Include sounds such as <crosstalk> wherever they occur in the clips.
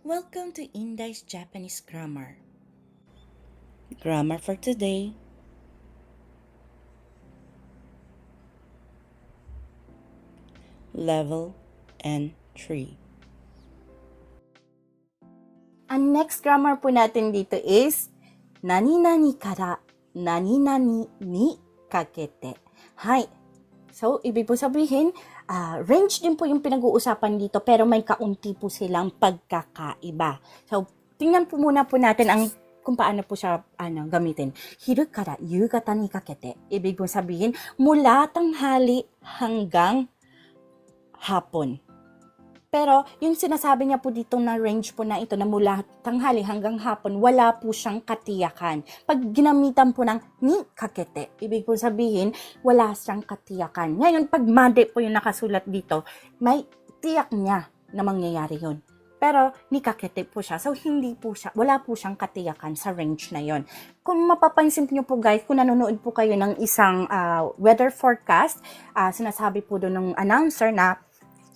Welcome to Indai's Japanese Grammar. Grammar for today. Level N3. Ang next grammar po natin dito is, nani-nani kara nani-nani ni kakete. Hi. So, ibig po sabihin, ah, range din po yung pinag-uusapan dito, pero may kaunti po silang pagkakaiba. So, tingnan po muna po natin ang kung paano po siya ano, gamitin. Hiru yugata ni kakete. Ibig po sabihin, mula tanghali hanggang hapon. Pero yung sinasabi niya po dito na range po na ito na mula tanghali hanggang hapon, wala po siyang katiyakan. Pag ginamitan po ng ni kakete, ibig po sabihin, wala siyang katiyakan. Ngayon, pag made po yung nakasulat dito, may tiyak niya na mangyayari yun. Pero ni kakete po siya. So, hindi po siya, wala po siyang katiyakan sa range na yon. Kung mapapansin niyo po guys, kung nanonood po kayo ng isang ah, weather forecast, ah, sinasabi po doon ng announcer na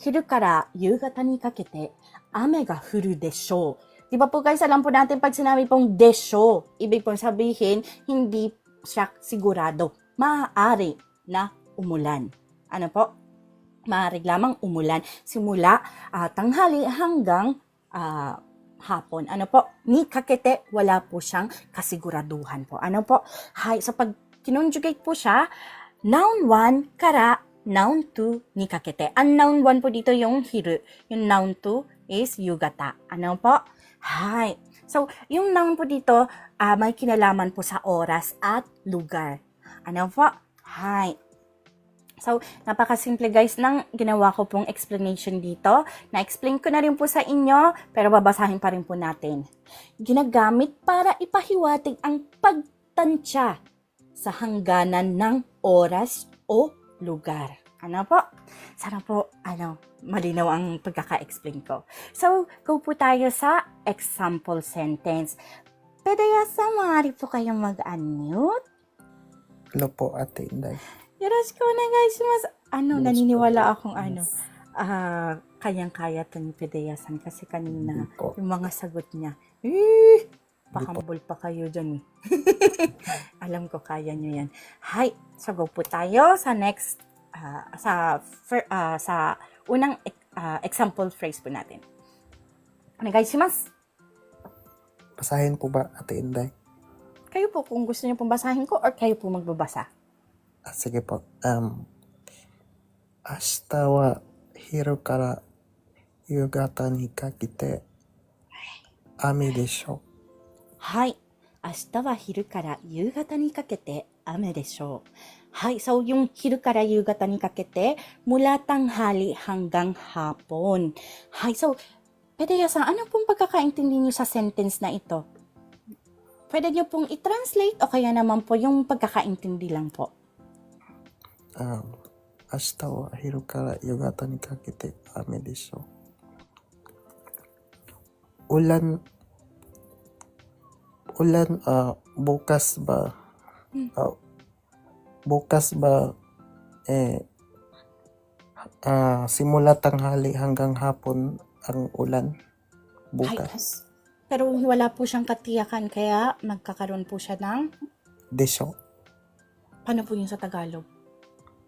昼から夕方にかけて雨が降るでしょう。Di ba po guys, alam po natin pag sinabi pong de show, ibig pong sabihin, hindi siya sigurado. Maaari na umulan. Ano po? Maaari lamang umulan simula ah, tanghali hanggang ah, hapon. Ano po? Ni kakete, wala po siyang kasiguraduhan po. Ano po? Hay, so pag kinonjugate po siya, noun 1 kara noun 2 ni kakete. Ang noun 1 po dito yung hiru. Yung noun 2 is yugata. Ano po? Hi. So, yung noun po dito, ah, may kinalaman po sa oras at lugar. Ano po? Hi. So, napakasimple guys ng ginawa ko pong explanation dito. Na-explain ko na rin po sa inyo, pero babasahin pa rin po natin. Ginagamit para ipahiwatig ang pagtansya sa hangganan ng oras o lugar. Ano po? Sana po, ano, malinaw ang pagkaka-explain ko. So, go po tayo sa example sentence. Pwede yasa, maaari po kayong mag-unmute? Hello po, Ate Inday. Yoroshiku onegaishimasu. Ano, Yes, naniniwala po. akong ano, ah, kayang-kaya to ni Pedeyasan kasi kanina, yung mga sagot niya, eh, napakambol pa kayo dyan eh. <laughs> Alam ko kaya nyo yan. Hi! So go po tayo sa next, uh, sa, uh, sa unang uh, example phrase po natin. Ano, Nagaishimasu! Basahin po ba, Ate Inday? Kayo po kung gusto niyo pong basahin ko or kayo po magbabasa. Ah, sige po. Um, Ashita wa hiru kara yugata ni kakite ami desho. はい。明日は昼から夕方にかけて雨でしょう。はい. So, yung 昼から夕方にかけて、mula tanghali hanggang hapon. Hi. So, pwede sa ano pong pagkakaintindi niyo sa sentence na ito? Pwede niyo pong i-translate o kaya naman po yung pagkakaintindi lang po. う。Um, 明日は昼から夕方にかけて雨でしょう。Ulan Ulan ah bukas ba ah, bukas ba eh ah simula tanghali hanggang hapon ang ulan bukas Pero wala po siyang katiyakan kaya magkakaroon po siya ng desyo paano po yung sa Tagalog?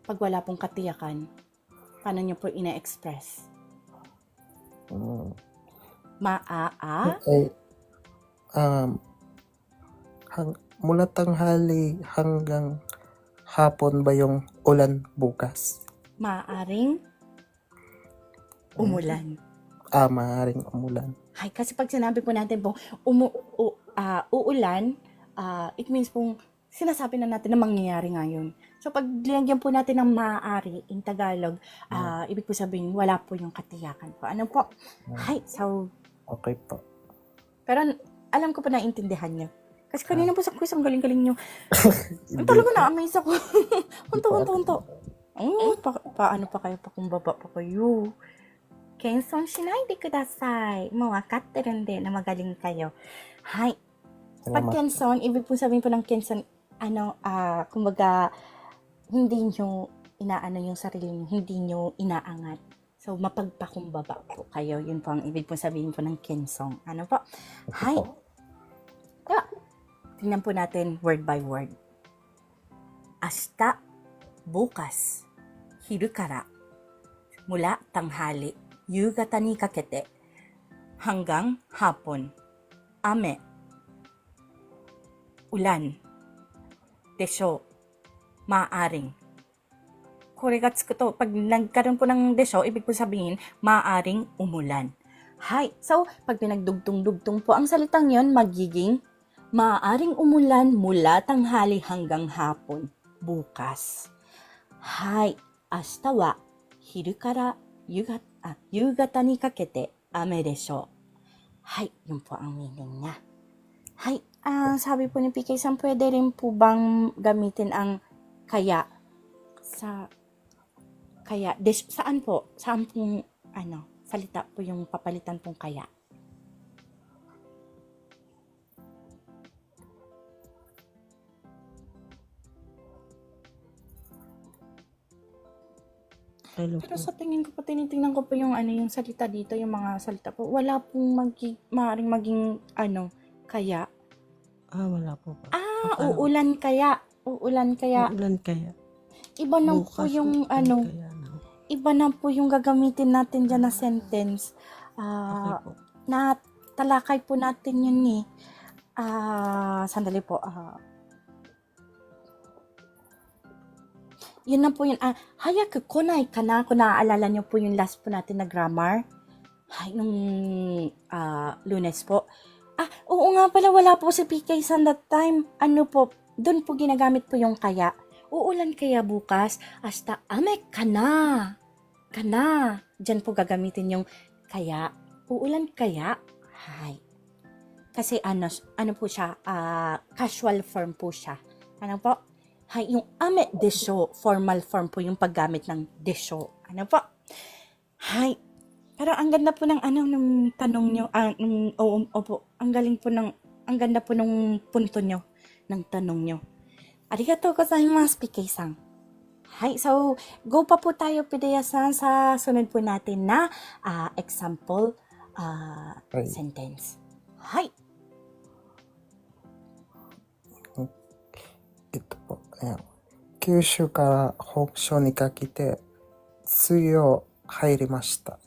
Pag wala pong katiyakan, paano niyo po ina-express? Mm. Maa? Eh, um, hang, mula tanghali hanggang hapon ba yung ulan bukas? Maaring umulan. Ah, maaaring umulan. Ay, kasi pag sinabi po natin po, umu, u, ah, uulan, ah, it means pong sinasabi na natin na mangyayari ngayon. So, pag linagyan po natin ng maaari in Tagalog, ah, ibig po sabihin, wala po yung katiyakan po. Ano po? Ay, so, Okay po. pero alam ko po na intindihan niyo. Kasi kanina po sa quiz, ang galing-galing <laughs> Hindi talaga na-amaze ako. <laughs> hunto, hunto, hunto. Oh, pa, paano pa kayo pa kumbaba pa kayo? Kenson shinai de kudasai. Mo wakatte rin din na magaling kayo. Hay. Pag. Kenson, ibig po sabihin po ng Kenson, ano, ah, kumbaga, hindi nyo inaano yung sarili nyo, hindi nyo inaangat. So, mapagpakumbaba po kayo. Yun po ang ibig po sabihin po ng kinsong. Ano po? Hi. Tingnan po natin word by word. Asta, bukas, hiru kara, mula tanghali, yugata ni kakete, hanggang hapon, ame, ulan, desho, maaring. Kore ga tsuku to, pag nagkaroon po ng desho, ibig po sabihin, maaring umulan. Hi. So, pag pinagdugtong-dugtong po ang salitang yon magiging maaaring umulan mula tanghali hanggang hapon, bukas. Hi. Ashita wa, hiru kara, yugat, ah, yugata ni kakete, ame desyo. Hi. Yun po ang meaning niya. Hi. Ah, sabi po ni PK Sam, pwede rin po bang gamitin ang kaya sa kaya des, saan po saan pong ano salita po yung papalitan pong kaya Hello pero po. sa tingin ko po tinitingnan ko po yung ano yung salita dito yung mga salita po wala pong magi, maaring maging ano kaya Ah, wala po pa. ah Paano? uulan kaya uulan kaya Ulan kaya. iba na po Bukas yung uulan ano Kaya na. iba na po yung gagamitin natin dyan na sentence Okay ah po. na talakay po natin yun ni ah sandali po ah yun na po yun. Ah hayaku konai ka na kung naaalala niyo po yung last po natin na grammar? Ay nung ah lunes po. Ah oo nga pala wala po si PK San that time. Ano po doon po ginagamit po yung kaya. Uulan kaya bukas? Hasta ame ka na. Ka na. Dyan po gagamitin yung kaya. Uulan kaya? Hay kasi ano ano po siya ah, casual form po siya. Ano po hay yung ame desyo formal form po yung paggamit ng desyo ano po hay pero ang ganda po ng ano ng tanong nyo ah, nung, oo, opo ang galing po ng ang ganda po ng punto nyo ng tanong nyo arigatou gozaimasu PK-san Hi, so go pa po tayo Pidea-san sa sunod po natin na ah, example ah, Right. sentence. Hi. Ito po. 九州から北昇にかけて、梅雨入りました。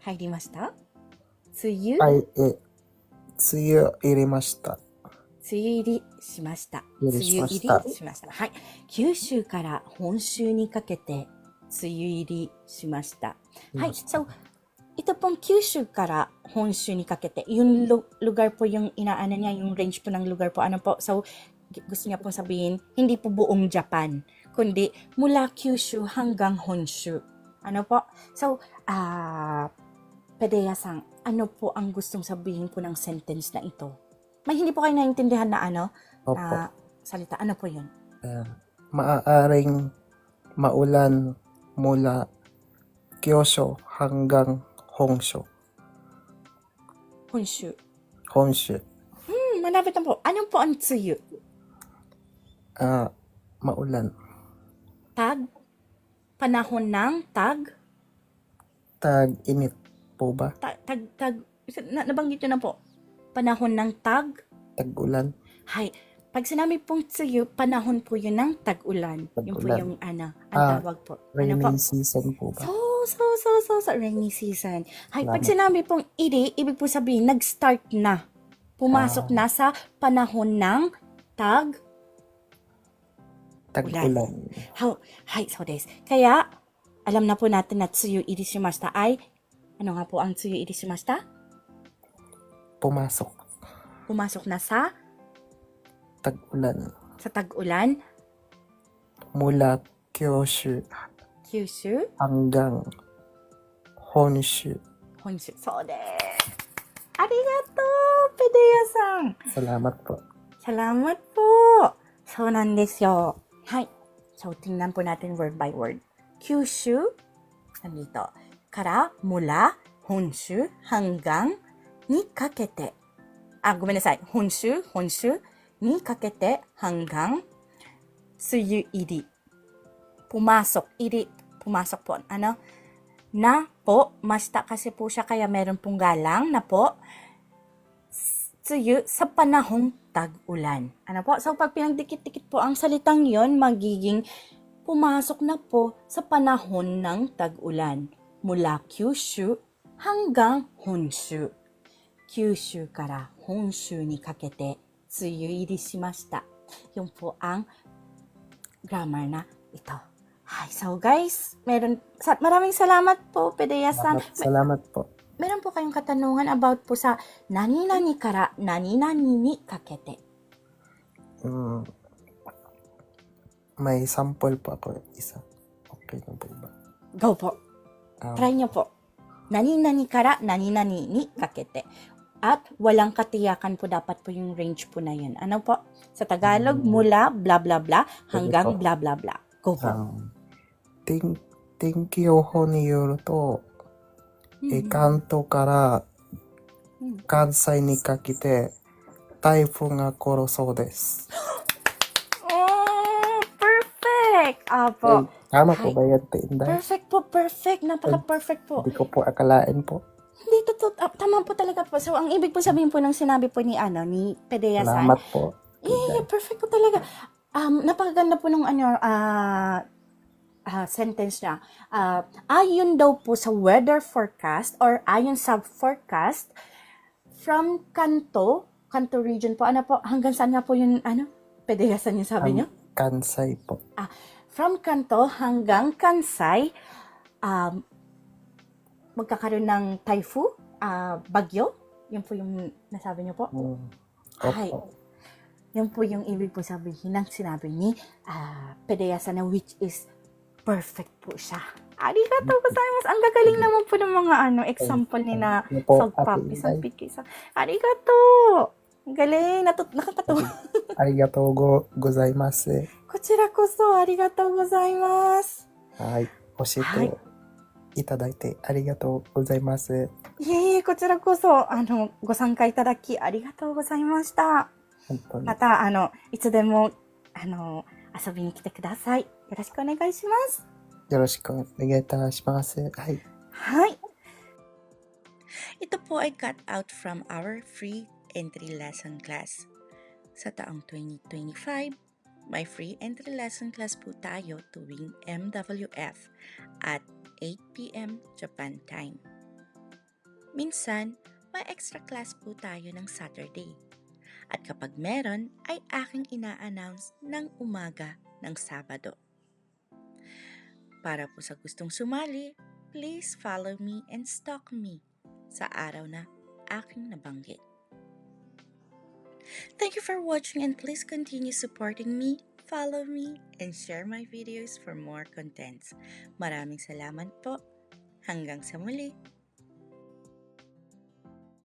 入りました？梅雨、はい、え、梅雨入りました。梅雨入りしました。梅雨入りしました。はい。九州から本州にかけて梅雨入りしました。はい。So, ito pong Kyushu から本州にかけて, yung lu- lugar po yung inaano niya, yung range po ng lugar po. Ano po? So, g- gusto niya pong sabihin, hindi po buong Japan, kundi mula Kyushu hanggang Honshu. Ano po? So, ah, Pedeya-san, ano po ang gustong sabihin po ng sentence na ito? May hindi po kayo naintindihan na ano, Opo. na salita. Ano po yun? Ayan. Maaaring maulan mula Kyosho hanggang Hongsho. Honshu. Honshu. Hmm, malapit na po. Anong po ang tsuyu? Ah, maulan. Tag? Panahon ng tag? Tag-init po ba? Tag, tag, tag, na, nabanggit nyo na po. Panahon ng tag? Tag-ulan? Hay, pag sinabi pong tsuyu, panahon po yun ng tag-ulan. Yun po Tag-ulan. yung ano, ang Ah, tawag po. Ano Rainy po? season po ba? So, so, so, so, so, rainy season. Hay, pag sinabi pong iri, ibig po sabihin, nag-start na. Pumasok Ah. na sa panahon ng tag, Tag-ulan. How, hi, so des. Kaya, alam na po natin na tsuyu iri shimashita ay, ano nga po ang tsuyu iri shimashita? Pumasok. Pumasok na sa, Tag-ulan. sa tag-ulan, Mula Kyoshu Kyushu, hanggang Honshu. Honshu. So des. Arigato, Pedeya-san. Salamat po. Salamat po. So, nan desu yo. Hi. So, tingnan po natin word by word. Kyushu, nandito. Kara, mula, Honshu, hanggang, ni kakete. Ah, ごめんなさい。本州、本州にかけて、hanggang, 梅雨入り. Pumasok, iri, pumasok po. Ano? Na po, masta kasi po siya kaya meron pong galang na po. Tsuyu sa panahong tag-ulan. Ano po? So pag pinagdikit-dikit po ang salitang yon magiging pumasok na po sa panahon ng tag-ulan. Mula Kyushu hanggang Honshu. Kyushu kara Honshu ni kakete tsuyu iri shimashita. Yun po ang grammar na ito. Hi, so guys, meron, sa, maraming salamat po, Pedeya-san. Salamat, salamat po meron po kayong katanungan about po sa nani nani kara nani nani ni kakete. Mm, may sample po ako isa. Okay na po ba? Go po. Um, Try niyo po. Nani nani kara nani nani ni kakete. At walang katiyakan po dapat po yung range po na yun. Ano po? Sa Tagalog, mm, mula bla bla bla hanggang bla bla bla. Go po. Um, thank, thank you, Honey Yoro to. え Mhm. 関東からうん関西にかけて台風が来るそうです。 Oh, <laughs> perfect! Apo. Eh, tama po Hi. ba yan, Tinday? Perfect po, perfect. Napaka-perfect po. Hindi ko po akalain po. Hindi, totoo. ah, tama po talaga po. So, ang ibig po sabihin po ng sinabi po ni, ano, ni Pedea-san, Salamat po. Eh, perfect po talaga. Um, napakaganda po nung ano, ah, ah, sentence niya. Ah, ayon daw po sa weather forecast or ayon sa forecast from Kanto, Kanto region po, ano po, hanggang saan nga po yung, ano, pedegasan yung sabi Um, niyo? Kansai po. From Kanto hanggang Kansai, um, magkakaroon ng typhoon, ah, bagyo. Yun po yung nasabi niyo po. Mm. Ay. Opo. Yan po yung ibig po sabihin ng sinabi ni ah, Pedeyasa na which is perfect po siya. Arigatou gozaimasu. Ang gagaling naman po ng mga ano example ni na Ate sa? Pikisa. Arigatou! Ang galing. Natut nakakatawa. ありがとうごございます。こちらこそありがとうございます。はい。教えていただいてありがとうございます。いえいえ、こちらこそ、あの、ご参加いただきありがとうございました。ま。た、あの、いつでも、あの、遊びに来てください。よろしくお願いします。よろしくお願いいたします。はい。はい。 Ito po ay cut out from our free entry lesson class. Sa taong 2025, may free entry lesson class po tayo tuwing MWF at 8pm Japan time. Minsan, may extra class po tayo ng Saturday. at kapag meron, ay aking ina-announce ng umaga ng Sabado. Para po sa gustong sumali, please follow me and stalk me sa araw na aking nabanggit. Thank you for watching and please continue supporting me, follow me, and share my videos for more contents. Maraming salamat po. Hanggang sa muli.